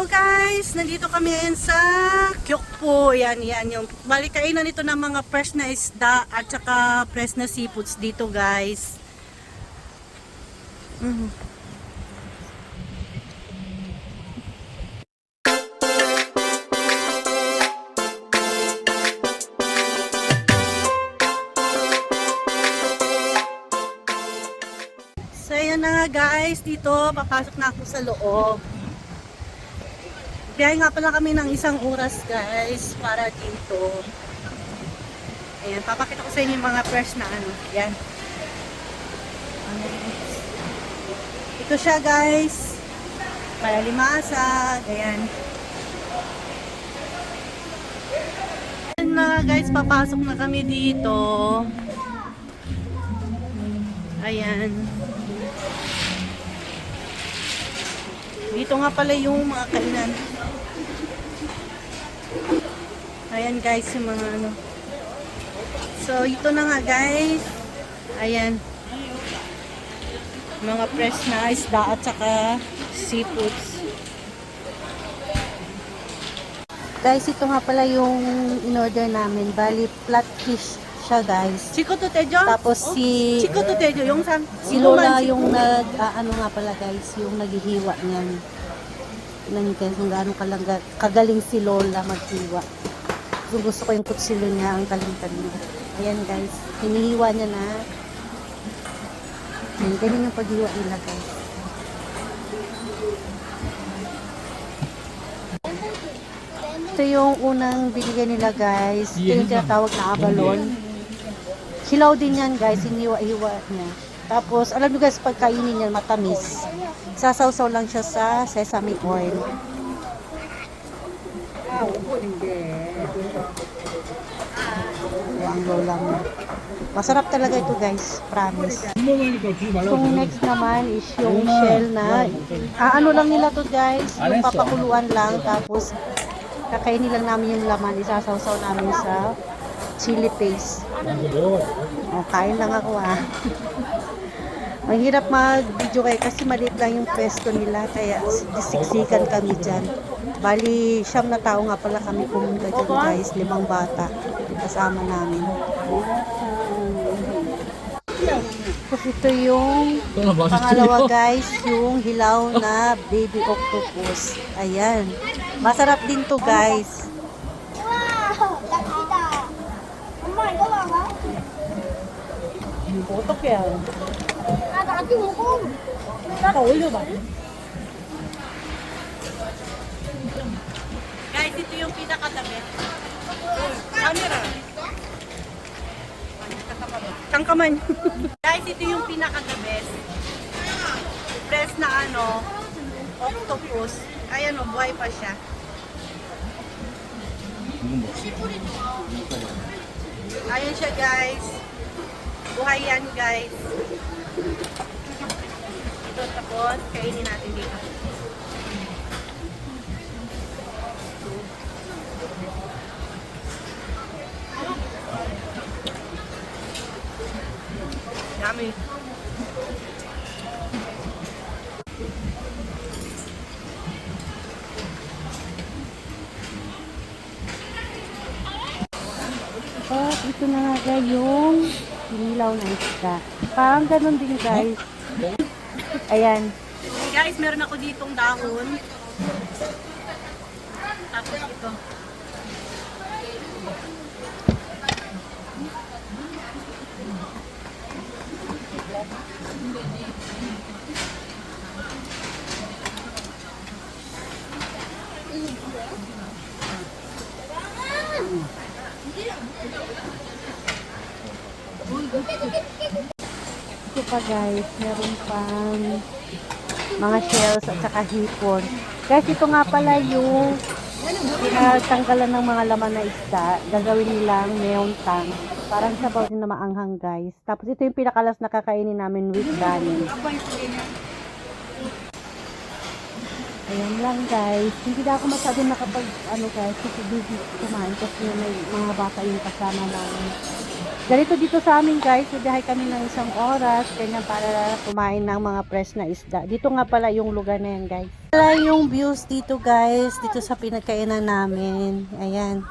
Hello guys! Nandito kami ngayon sa Kyokpo. Yan, yan. Yung malikainan ito ng mga fresh na isda at saka fresh na seafoods dito guys. Mhm. So yun na nga guys, dito papasok na ako sa loob. Biyahe nga pala kami ng isang oras guys para dito. Ayan, papakita ko sa inyo yung mga fresh na ano. Yan. Ito siya guys. Para limasa. Ayan. Ayan na guys, papasok na kami dito. Ayan. Dito nga pala yung mga kainan. Ayan guys, yung mga ano. So, ito na nga guys. Ayan. Mga fresh na isda at saka seafoods. Guys, ito nga pala yung in-order namin. Bali, flatfish siya guys. Chico to Tejo? Tapos si Chico to Tejo, yung san? Si Lola yung nag, ah, ano nga pala guys, yung naghihiwa niyan. Tingnan niyo guys, kung gaano kagaling si Lola maghiwa. Kung gusto ko yung kutsilo niya, ang talim-talim. Ayan guys, hinihiwa niya na. Ayan, ganyan yung paghiwa nila guys. Ito yung unang binigyan nila guys. Ito yung tinatawag na abalon. Hilaw din yan guys, hiniwa-hiwa niya. Tapos, alam nyo guys, pagkainin niya matamis. Sasawsaw lang siya sa sesame oil. Ang lola mo. Masarap talaga ito guys, promise. Itong next naman is yung shell na, ah, ano lang nila to guys, yung papakuluan lang, tapos kakainin lang namin yung laman, isasawsaw namin sa chili paste. O, kain lang ako ah. Mahirap mag-video kayo kasi maliit lang yung pwesto nila kaya disiksikan kami dyan. Bali, siyam na tao nga pala kami pumunta dyan guys. Limang bata kasama namin. Tapos ito yung pangalawa guys, yung hilaw na baby octopus. Ayan. Masarap din to guys. Wow! Ang mga gawa ha? Ang 아 나도 먹어. 나 올려봐. Guys, ito yung pinakatabi. 카메라. Tangkaman. Guys, ito yung pinaka-the best. Fresh na ano, octopus. Ayan o, buhay pa siya. Ayan siya guys. Buhay yan guys. Ito tapos, kainin natin dito. Yummy. At ito na nga guys yung sinilaw na isda. Parang ganun din guys. Ayan. Guys, meron ako ditong dahon. Tapos ito. Ito pa guys, meron pang mga shells at saka hipon. Guys, ito nga pala yung pinagtanggalan ng mga laman na isda. Gagawin nilang meontang. Parang sabaw din na maanghang guys. Tapos ito yung pinakalas na kakainin namin with kanin. Ayan lang guys. Hindi na ako masyado nakapag ano guys kasi busy kumain kasi may mga bata yung kasama namin. Ganito dito sa amin guys, biyahe kami ng isang oras, ganyan para kumain ng mga fresh na isda. Dito nga pala yung lugar na yan guys. Wala yung views dito guys, dito sa pinagkainan namin. Ayan.